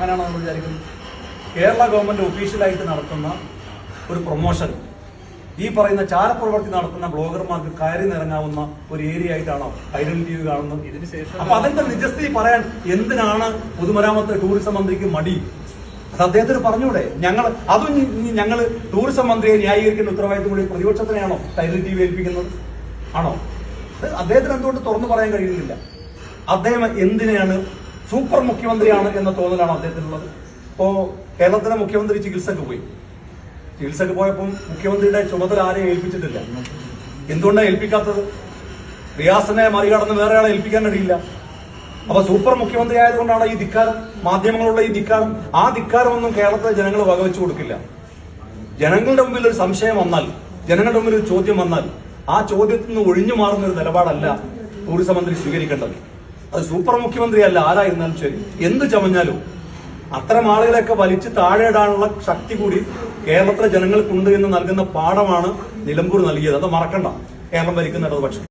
അങ്ങനെയാണോ നമ്മൾ വിചാരിക്കുന്നത് കേരള ഗവൺമെന്റ് ഒഫീഷ്യലായിട്ട് നടത്തുന്ന ഒരു പ്രൊമോഷൻ. ഈ പറയുന്ന ചാരപ്രവർത്തി നടത്തുന്ന ബ്ലോഗർമാർക്ക് കയറി നിറങ്ങാവുന്ന ഒരു ഏരിയ ആയിട്ടാണോ ഐഡന്റിറ്റി കാണുന്നത്? ഇതിനുശേഷം അപ്പൊ അതിന്റെ നിജസ്ഥിതി പറയാൻ എന്തിനാണ് പൊതുമരാമത്ത് ടൂറിസം മന്ത്രിക്ക് മടി? അത് അദ്ദേഹത്തിന് പറഞ്ഞൂടെ. ഞങ്ങൾ അതും ഞങ്ങൾ ടൂറിസം മന്ത്രിയെ ന്യായീകരിക്കുന്ന ഉത്തരവാദിത്വം കൂടി പ്രതിപക്ഷത്തിനെയാണോ കൈരളി ടി വി ഏൽപ്പിക്കുന്നത്? ആണോ? അത് അദ്ദേഹത്തിന് എന്തുകൊണ്ട് തുറന്നു പറയാൻ കഴിയുന്നില്ല? അദ്ദേഹം എന്തിനാണ് സൂപ്പർ മുഖ്യമന്ത്രിയാണ് എന്ന തോന്നലാണ് അദ്ദേഹത്തിനുള്ളത്. ഇപ്പോ കേരളത്തിലെ മുഖ്യമന്ത്രി ചികിത്സക്ക് പോയി. ചികിത്സക്ക് പോയപ്പോൾ മുഖ്യമന്ത്രിയുടെ ചുമതല ആരെയും ഏൽപ്പിച്ചിട്ടില്ല. എന്തുകൊണ്ടാണ് ഏൽപ്പിക്കാത്തത്? റിയാസിനെ മറികടന്ന് വേറെ ആളെ ഏൽപ്പിക്കാൻ കഴിയില്ല. അപ്പൊ സൂപ്പർ മുഖ്യമന്ത്രി ആയതുകൊണ്ടാണ് ഈ ധിക്കാരം മാധ്യമങ്ങളുള്ള ഈ ധിക്കാരം. ആ ധിക്കാരമൊന്നും കേരളത്തിലെ ജനങ്ങൾ വകവെച്ചു കൊടുക്കില്ല. ജനങ്ങളുടെ മുമ്പിൽ ഒരു സംശയം വന്നാൽ ജനങ്ങളുടെ മുമ്പിൽ ഒരു ചോദ്യം വന്നാൽ ആ ചോദ്യത്തിൽ നിന്ന് ഒഴിഞ്ഞു മാറുന്ന ഒരു നിലപാടല്ല ടൂറിസം മന്ത്രി സ്വീകരിക്കേണ്ടത്. അത് സൂപ്പർ മുഖ്യമന്ത്രി അല്ല ആരായിരുന്നാലും ശരി. എന്ത് ചമഞ്ഞാലും അത്തരം ആളുകളെയൊക്കെ വലിച്ച് താഴെയിടാനുള്ള ശക്തി കൂടി കേരളത്തിലെ ജനങ്ങൾക്കുണ്ട് എന്ന് നൽകുന്ന പാഠമാണ് നിലമ്പൂർ നൽകിയത്. അത് മറക്കണ്ട. കേരളം ഭരിക്കുന്ന ഇടതുപക്ഷം